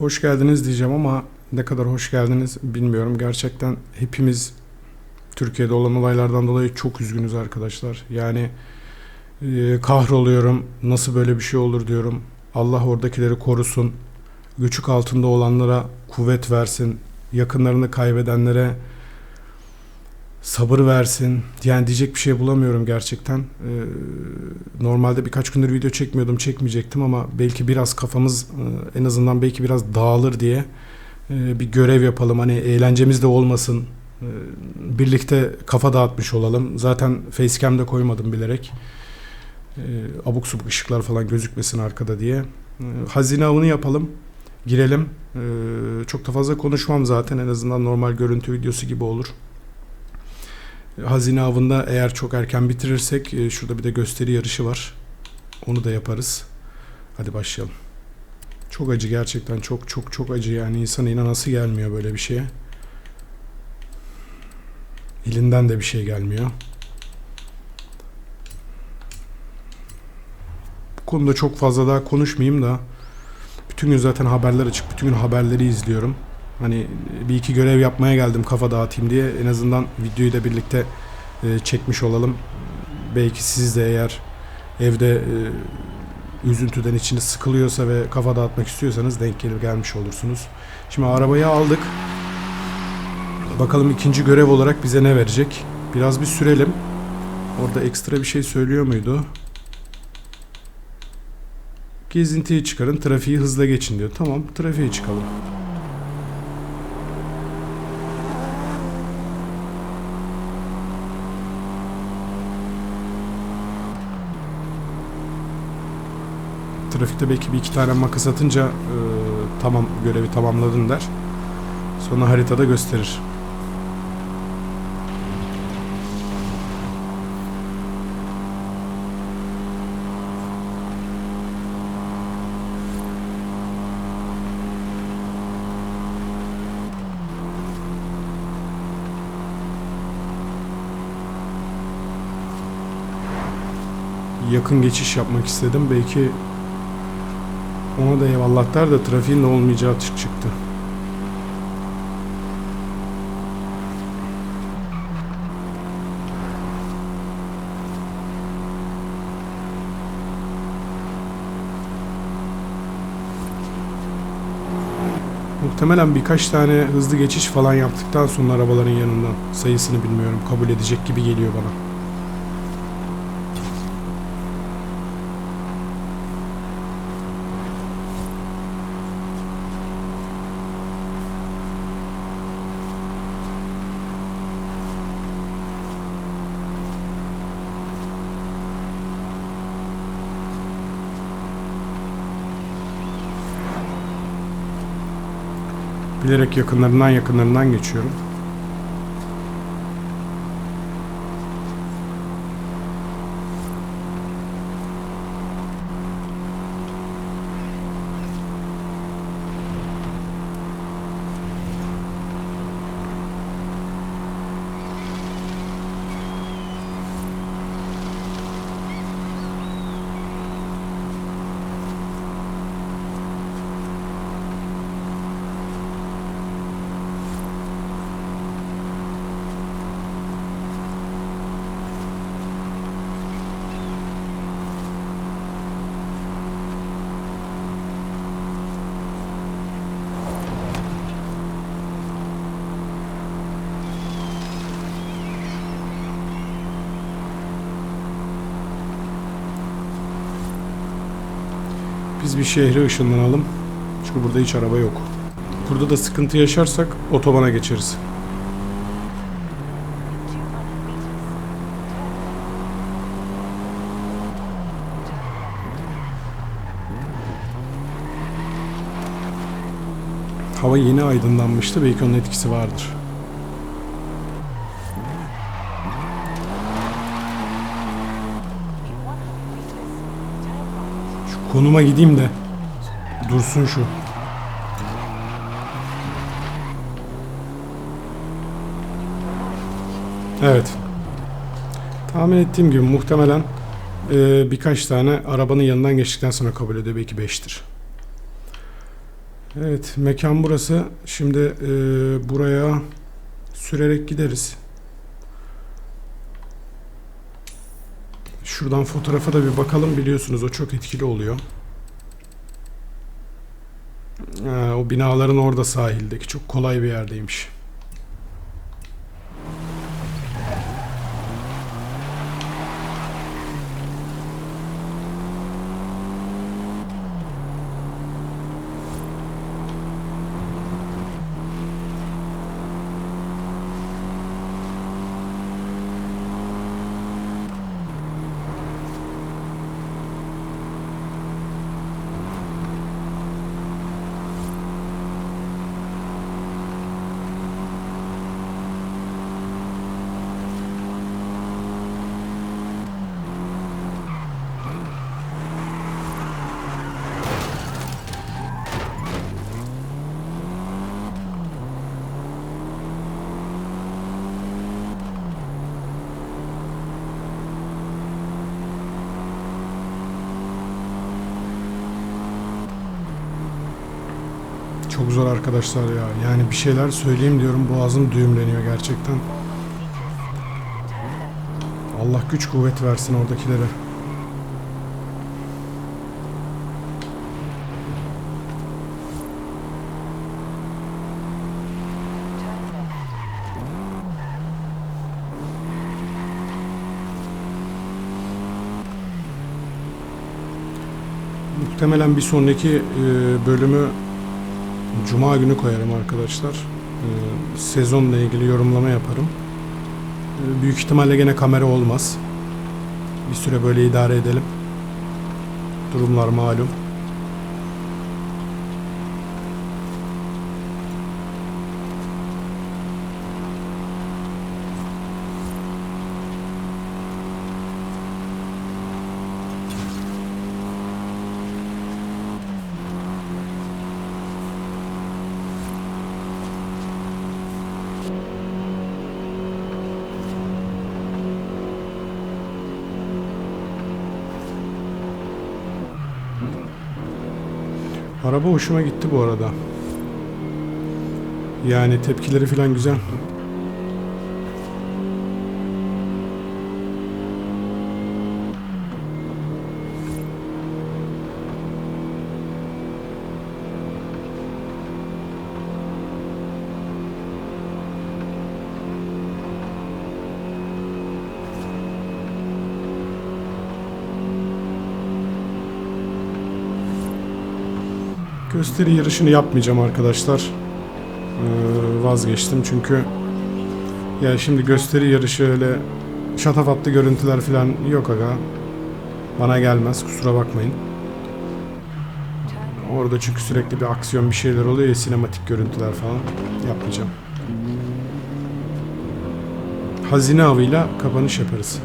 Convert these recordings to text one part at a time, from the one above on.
Hoş geldiniz diyeceğim ama ne kadar hoş geldiniz bilmiyorum. Gerçekten hepimiz Türkiye'de olan olaylardan dolayı çok üzgünüz arkadaşlar. Yani e, kahroluyorum. Nasıl böyle bir şey olur diyorum. Allah oradakileri korusun. Göçük altında olanlara kuvvet versin. Yakınlarını kaybedenlere sabır versin. Yani diyecek bir şey bulamıyorum gerçekten. Ee, normalde birkaç gündür video çekmiyordum, çekmeyecektim ama belki biraz kafamız e, en azından belki biraz dağılır diye e, bir görev yapalım. Hani eğlencemiz de olmasın. E, birlikte kafa dağıtmış olalım. Zaten facecam de koymadım bilerek. Abuk subuk ışıklar falan gözükmesin arkada diye. Hazine avını yapalım. Girelim. Çok da fazla konuşmam zaten. En azından normal görüntü videosu gibi olur. Hazine avında eğer çok erken bitirirsek e, şurada bir de gösteri yarışı var. Onu da yaparız. Hadi başlayalım. Çok acı gerçekten çok çok çok acı yani insan inanası gelmiyor böyle bir şeye. Elinden de bir şey gelmiyor. Bu konuda çok fazla daha konuşmayayım da bütün gün zaten haberler açık. Bütün gün haberleri izliyorum. Hani bir iki görev yapmaya geldim kafa dağıtayım diye. En azından videoyu da birlikte e, çekmiş olalım. Belki siz de eğer evde e, üzüntüden içiniz sıkılıyorsa ve kafa dağıtmak istiyorsanız denk gelir gelmiş olursunuz. Şimdi arabayı aldık. Bakalım ikinci görev olarak bize ne verecek? Biraz bir sürelim. Orada ekstra bir şey söylüyor muydu? Gezintiyi çıkarın, trafiği hızla geçin diyor. Tamam, trafiğe çıkalım. Trafikte belki bir iki tane makas atınca e, tamam görevi tamamladın der. Sonra haritada gösterir. Yakın geçiş yapmak istedim. Belki ona da eyvallah der de trafiğin olmayacağı çıktı. Muhtemelen birkaç tane hızlı geçiş falan yaptıktan sonra arabaların yanından sayısını bilmiyorum kabul edecek gibi geliyor bana. Bilerek yakınlarından yakınlarından geçiyorum. Biz bir şehre ışınlanalım. Çünkü burada hiç araba yok. Burada da sıkıntı yaşarsak otobana geçeriz. Hava yeni aydınlanmıştı. Belki onun etkisi vardır. Konuma gideyim de dursun şu. Evet. Tahmin ettiğim gibi muhtemelen e, birkaç tane arabanın yanından geçtikten sonra kabul ediyor. Belki 5'tir. Evet, mekan burası. Şimdi e, buraya sürerek gideriz. Şuradan fotoğrafa da bir bakalım. Biliyorsunuz o çok etkili oluyor. Ha, o binaların orada sahildeki çok kolay bir yerdeymiş. Çok zor arkadaşlar ya. Yani bir şeyler söyleyeyim diyorum. Boğazım düğümleniyor gerçekten. Allah güç kuvvet versin oradakilere. Muhtemelen bir sonraki e, bölümü Cuma günü koyarım arkadaşlar. Ee, sezonla ilgili yorumlama yaparım. Ee, büyük ihtimalle gene kamera olmaz. Bir süre böyle idare edelim. Durumlar malum. Araba hoşuma gitti bu arada. Yani tepkileri falan güzel. Gösteri yarışını yapmayacağım arkadaşlar. Ee, vazgeçtim çünkü ya şimdi gösteri yarışı öyle şatafatlı görüntüler falan yok aga. Bana gelmez kusura bakmayın. Orada çünkü sürekli bir aksiyon bir şeyler oluyor ya sinematik görüntüler falan yapmayacağım. Hazine avıyla kapanış yaparız.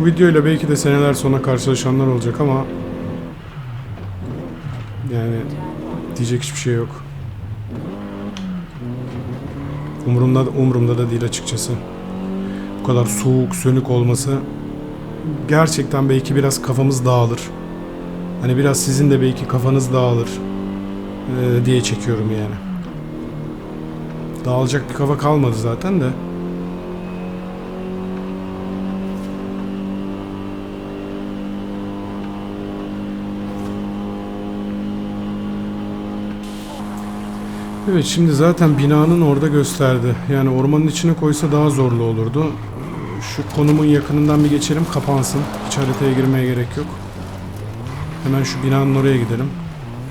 Bu videoyla belki de seneler sonra karşılaşanlar olacak ama yani diyecek hiçbir şey yok. Umurumda umurumda da değil açıkçası. Bu kadar soğuk, sönük olması gerçekten belki biraz kafamız dağılır. Hani biraz sizin de belki kafanız dağılır eee, diye çekiyorum yani. Dağılacak bir kafa kalmadı zaten de. Evet şimdi zaten binanın orada gösterdi. Yani ormanın içine koysa daha zorlu olurdu. Şu konumun yakınından bir geçelim kapansın. Hiç haritaya girmeye gerek yok. Hemen şu binanın oraya gidelim.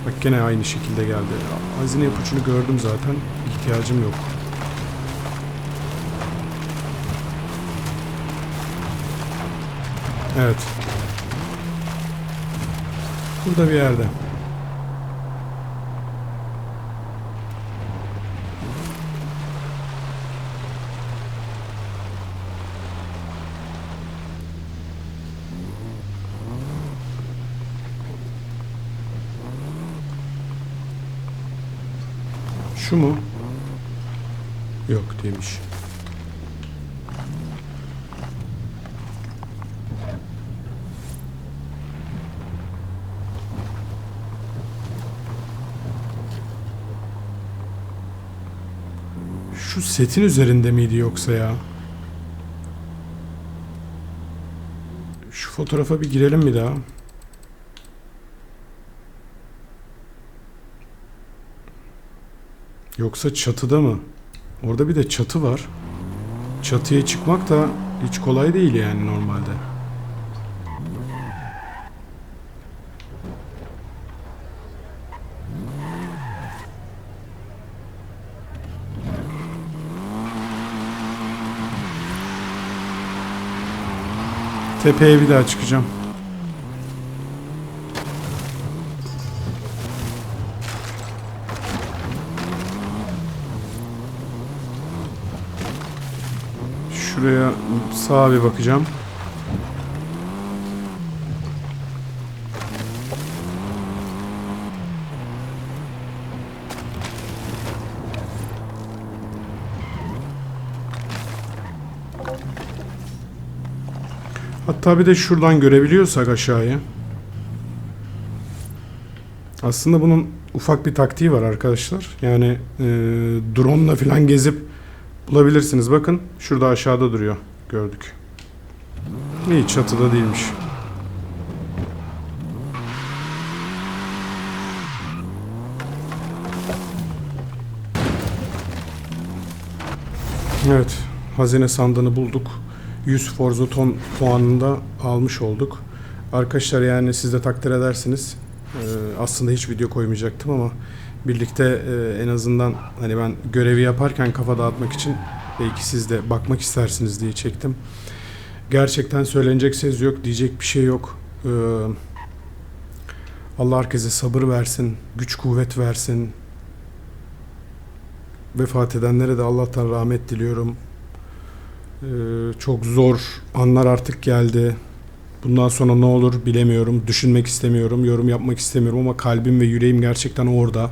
Bak gene aynı şekilde geldi. Hazine ipucunu gördüm zaten. İhtiyacım yok. Evet. Burada bir yerde. Şu mu? Yok demiş. Şu setin üzerinde miydi yoksa ya? Şu fotoğrafa bir girelim bir daha. Yoksa çatıda mı? Orada bir de çatı var. Çatıya çıkmak da hiç kolay değil yani normalde. Tepeye bir daha çıkacağım. Şuraya sağa bir bakacağım. Hatta bir de şuradan görebiliyorsak aşağıya. Aslında bunun ufak bir taktiği var arkadaşlar. Yani e, drone ile falan gezip bulabilirsiniz. Bakın şurada aşağıda duruyor. Gördük. İyi çatıda değilmiş. Evet. Hazine sandığını bulduk. 100 Forza Ton puanını da almış olduk. Arkadaşlar yani siz de takdir edersiniz. Ee, aslında hiç video koymayacaktım ama birlikte e, en azından hani ben görevi yaparken kafa dağıtmak için belki siz de bakmak istersiniz diye çektim. Gerçekten söylenecek söz yok, diyecek bir şey yok. Ee, Allah herkese sabır versin, güç kuvvet versin. Vefat edenlere de Allah'tan rahmet diliyorum. Ee, çok zor anlar artık geldi. Bundan sonra ne olur bilemiyorum. Düşünmek istemiyorum, yorum yapmak istemiyorum ama kalbim ve yüreğim gerçekten orada.